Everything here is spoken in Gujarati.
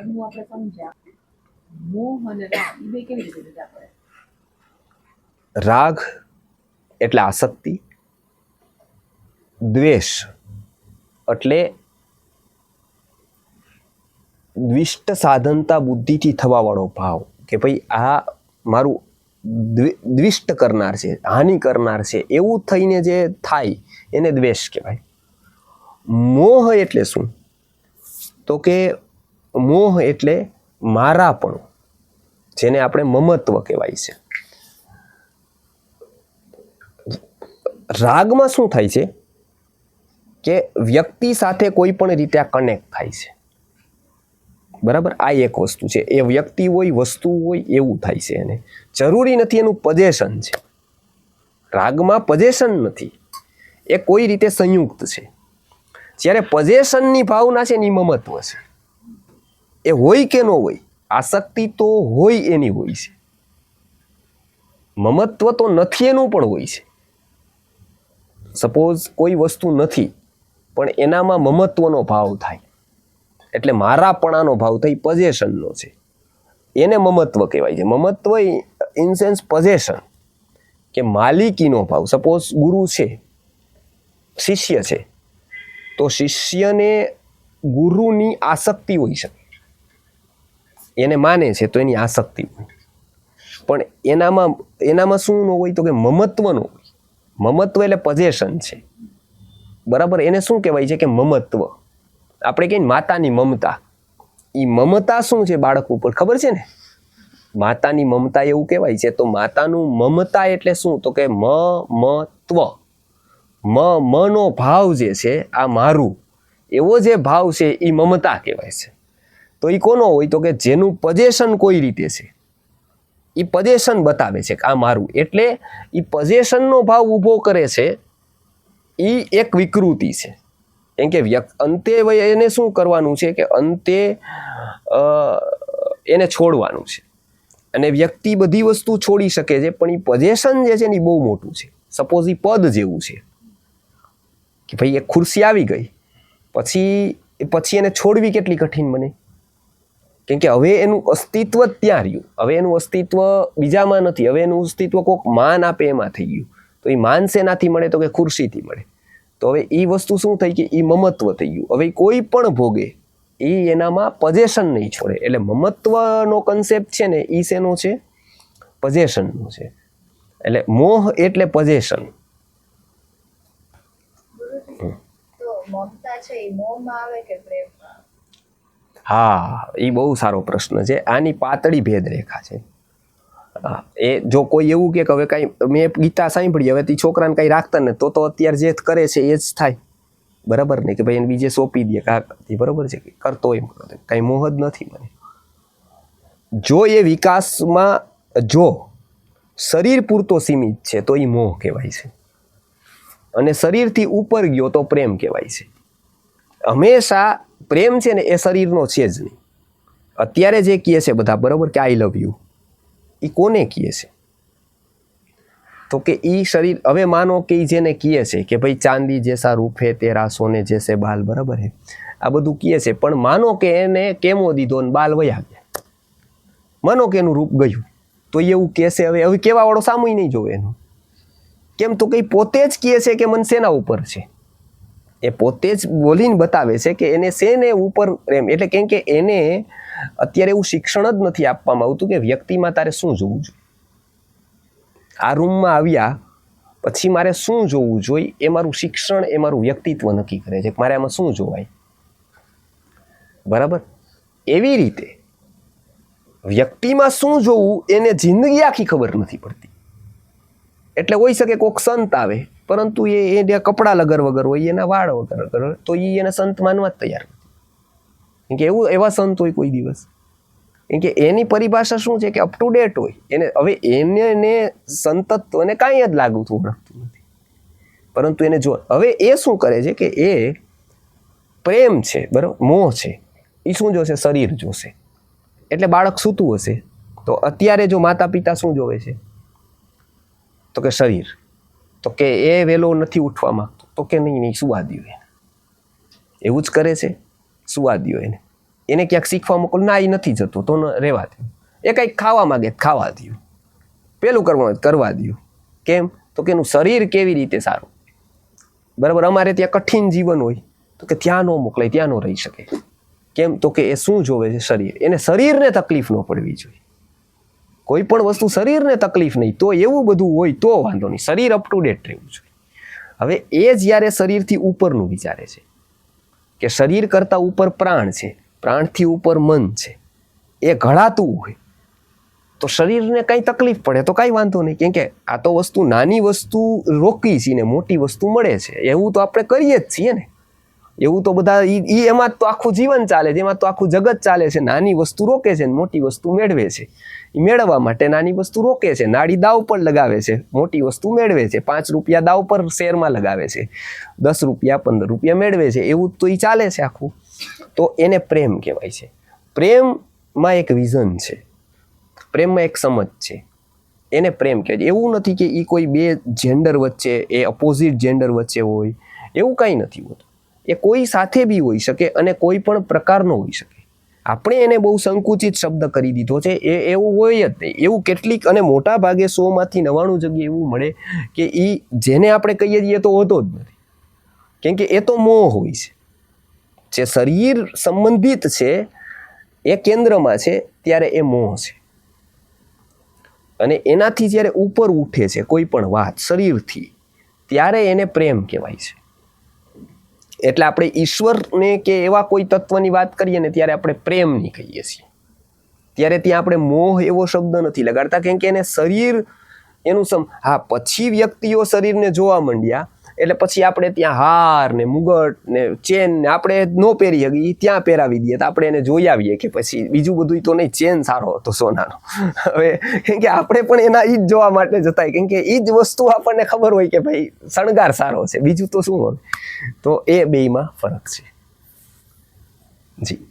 રાગનું આપણે સમજ્યા. મોહ અને રાગ એ બે કેવી રીતે જુદા પડે? રાગ એટલે આસક્તિ, દ્વેષ એટલે દ્વિષ્ટ સાધનતા બુદ્ધિથી થવાવાળો ભાવ કે ભાઈ આ મારું દ્વિષ્ટ કરનાર છે, હાનિ કરનાર છે, એવું થઈને જે થાય, એને દ્વેષ કહેવાય. મોહ એટલે શું? તો કે મોહ એટલે મારાપણું, જેને આપણે મમત્વ કહેવાય છે. રાગમાં શું થાય છે? કે વ્યક્તિ સાથે કોઈ પણ રીતે આ કનેક્ટ થાય છે. બરાબર? આ એક વસ્તુ છે. એ વ્યક્તિ હોય, વસ્તુ હોય, એવું થાય છે એને. જરૂરી નથી એનું પજેશન છે. રાગમાં પજેશન નથી. એ કોઈ રીતે સંયુક્ત છે. જ્યારે પજેશનની ભાવના છે એની મમત્વ છે. એ હોય કે ન હોય, આસક્તિ તો હોય એની હોય છે. મમત્વ તો નથી એનું પણ હોય છે. સપોઝ કોઈ વસ્તુ નથી, પણ એનામાં મમત્વનો ભાવ થાય. એટલે મારાપણાનો ભાવ થાય પઝેશનનો છે. એને મમત્વ કહેવાય છે. મમત્વ ઇન સેન્સ પઝેશન કે માલિકીનો ભાવ. સપોઝ ગુરુ છે, શિષ્ય છે, તો શિષ્યને ગુરુની આસક્તિ હોઈ શકે. એને માને છે તો એની આસક્તિ પણ એનામાં એનામાં શું ન હોય તો કે મમત્વનો હોય. મમત્વ એટલે પજેશન છે. બરાબર? એને શું કહેવાય છે કે મમત્વ? આપણે કહીએ માતાની મમતા. એ મમતા શું છે બાળક ઉપર? ખબર છે ને? માતાની મમતા એવું કહેવાય છે તો માતાનું મમતા એટલે શું? તો કે મ મત્વ મ મનો ભાવ જે છે, આ મારું. એવો જે ભાવ છે એ મમતા કહેવાય છે. તો એ કોનો હોય? તો કે જેનું પજેશન કોઈ રીતે છે. એ પજેશન બતાવે છે કે આ મારું. એટલે એ પજેશનનો ભાવ ઊભો કરે છે એ એક વિકૃતિ છે. કેમ કે વ્યક્ત અંતે એને શું કરવાનું છે કે અંતે એને છોડવાનું છે. અને વ્યક્તિ બધી વસ્તુ છોડી શકે છે, પણ એ પજેશન જે છે ને એ બહુ મોટું છે. સપોઝ એ પદ જેવું છે. કે ભાઈ એ ખુરશી આવી ગઈ, પછી પછી એને છોડવી કેટલી કઠિન બને? કેમ કે હવે એનું અસ્તિત્વ જ ત્યાં રહ્યું. હવે એનું અસ્તિત્વ બીજામાં નથી. હવે એનું અસ્તિત્વ કોઈક માન આપે એમાં થઈ ગયું. તો એ માન શેનાથી મળે? તો કે ખુરશીથી મળે. તો હવે એ વસ્તુ શું થઈ કે એ મમત્વ થઈ ગયું. હવે કોઈ પણ ભોગે એ એનામાં પજેશન નહીં છોડે. એટલે મમત્વનો કન્સેપ્ટ છે ને એ શેનો છે? પજેશનનો છે. એટલે મોહ એટલે પજેશન મમતા છે એ મોહમાં આવે કે પ્રેમમાં હા એ બહુ સારો પ્રશ્ન છે. આની પાતળી ભેદરેખા છે. એ જો કોઈ એવું કે હવે કાંઈ, મેં ગીતા સાંભળી, હવે તે છોકરાને કાંઈ રાખતા ને તો તો અત્યારે જે કરે છે, એ જ થાય. બરાબર ને? કે ભાઈ એને બીજે સોંપી દે કે એ બરાબર છે કે કરતો એમ કાંઈ મોહ જ નથી મને. જો એ વિકાસમાં, જો શરીર પૂરતો સીમિત છે, તો એ મોહ કહેવાય છે. અને શરીરથી ઉપર ગયો, તો પ્રેમ કહેવાય છે. હંમેશા પ્રેમ છે ને એ શરીરનો છે જ નહીં. અત્યારે જે કહે છે બધા, બરાબર, કે આઈ લવ યુ એ કોને કહે છે? તો કે એ શરીર, હવે માનો કે એ જેને કહે છે કે ભાઈ ચાંદી જેસા હે તેરા સોને જેસે બાલ, બરાબર હે? આ બધું કહે છે, પણ માનો કે એને કેમો દીધો ને બાલ વયા ગયા? માનો કે એનું રૂપ ગયું, તો એવું કહેશે હવે હવે કેવા વાળો સામુય નહીં જોવે એનું. કેમ તો કંઈ પોતે જ કહે છે કે મન શેના ઉપર છે? એ પોતે જ બોલીને બતાવે છે કે એને શેને ઉપર એમ, એટલે કેમ કે એને અત્યારે એવું શિક્ષણ જ નથી આપવામાં આવતું કે વ્યક્તિમાં તારે શું જોવું જોઈએ. આ રૂમમાં આવ્યા પછી મારે શું જોવું જોઈએ એ મારું શિક્ષણ, એ મારું વ્યક્તિત્વ નક્કી કરે છે મારે આમાં શું જોવાય. બરાબર? એવી રીતે વ્યક્તિમાં શું જોવું એને જિંદગી આખી ખબર નથી પડતી. એટલે હોઈ શકે કોઈક સંત આવે પરંતુ એ એને કપડાં લગર વગર હોય, એના વાળ વગર વગર તો એ એને સંત માનવા જ તૈયાર કેમ કે એવું એવા સંત હોય કોઈ દિવસ. કેમ કે એની પરિભાષા શું છે કે અપ ટુ ડેટ હોય. એને હવે એને એને સંતત્વ કાંઈ જ લાગુ થવું ઓળખતું નથી. પરંતુ એને જો હવે એ શું કરે છે કે એ પ્રેમ છે, બરાબર? મોહ છે. એ શું જોશે? શરીર જોશે. એટલે બાળક સૂતું હશે. તો અત્યારે જો માતા પિતા શું જોવે છે? તો કે શરીર. તો કે એ વહેલો નથી ઉઠવા માંગતો તો કે નહીં નહીં સુવા દ્યો એને? એવું જ કરે છે? સુવા દ્યો એને? એને ક્યાંક શીખવા મોકલ? ના, એ નથી જતો. તો રહેવા દો. એ કંઈક ખાવા માગે ખાવા દો પેલું કરવાનું કરવા દો કેમ? તો કે એનું શરીર કેવી રીતે સારું? બરાબર, અમારે ત્યાં કઠિન જીવન હોય. તો કે ત્યાં ન મોકલાય, ત્યાં ન રહી શકે. કેમ? તો કે એ શું જોવે છે શરીર? એને શરીરને તકલીફ ન પડવી જોઈએ. કોઈ પણ વસ્તુ શરીરને તકલીફ નહીં, તો એવું બધું હોય તો વાંધો નહીં. શરીર અપ ટુ ડેટ રહેવું જોઈએ. હવે એ જ્યારે શરીરથી ઉપરનું વિચારે છે, કે શરીર કરતાં ઉપર પ્રાણ છે, પ્રાણથી ઉપર મન છે, એ ઘડાતું હોય, તો શરીરને કંઈ તકલીફ પડે તો કાંઈ વાંધો નહીં. કેમ કે આ તો વસ્તુ નાની વસ્તુ રોકી છે ને મોટી વસ્તુ મળે છે. એવું તો આપણે કરીએ જ છીએ ને. એવું તો બધા એ એમાં તો આખું જીવન ચાલે છે, એમાં તો આખું જગત ચાલે છે, નાની વસ્તુ રોકે છે ને મોટી વસ્તુ મેળવે છે. એ મેળવવા માટે નાની વસ્તુ રોકે છે નાડી દાવ પર લગાવે છે, મોટી વસ્તુ મેળવે છે, પાંચ રૂપિયા દાવ પર શેરમાં લગાવે છે, દસ રૂપિયા, પંદર રૂપિયા મેળવે છે, એવું તો એ ચાલે છે આખું. તો એને પ્રેમ કહેવાય છે. પ્રેમમાં એક વિઝન છે, પ્રેમમાં એક સમજ છે, એને પ્રેમ કહેવાય એવું નથી કે એ કોઈ બે જેન્ડર વચ્ચે, એ અપોઝિટ જેન્ડર વચ્ચે હોય, એવું કાંઈ નથી હોતું. એ કોઈ સાથે બી હોઈ શકે અને કોઈ પણ પ્રકારનો હોઈ શકે. આપણે એને બહુ સંકુચિત શબ્દ કરી દીધો છે. એ એવું હોય જ નહીં. એવું કેટલીક અને મોટા ભાગે સોમાંથી નવાણું જગ્યાએ એવું મળે કે એ જેને આપણે કહીએ છીએ તો હોતો જ નથી. કેમ કે એ તો મોહ હોય છે. જે શરીર સંબંધિત છે, એ કેન્દ્રમાં છે, ત્યારે એ મોહ છે. અને એનાથી જ્યારે ઉપર ઉઠે છે કોઈ પણ વાત શરીરથી, ત્યારે એને પ્રેમ કહેવાય છે. એટલે આપણે ઈશ્વરને કે એવા કોઈ તત્વની વાત કરીએ ને ત્યારે આપણે પ્રેમની કહીએ છીએ. ત્યારે ત્યાં આપણે મોહ એવો શબ્દ નથી લગાડતા, કેમ કે એને શરીર એનું સમ, હા, પછી વ્યક્તિઓ શરીરને જોવા માંડ્યા એટલે પછી આપણે ત્યાં હાર ને મુગટ ને ચેન ને આપણે ન પહેરી શકીએ ત્યાં પહેરાવી દઈએ તો આપણે એને જોઈ આવીએ કે પછી બીજું બધું તો નહીં, ચેન સારો હતો સોનાનો. હવે કેમ કે આપણે પણ એના એ જ જોવા માટે જતા. કેમ કે એ જ વસ્તુ આપણને ખબર હોય કે ભાઈ શણગાર સારો છે. બીજું તો શું હોય તો એ બેયમાં ફરક છે. જી.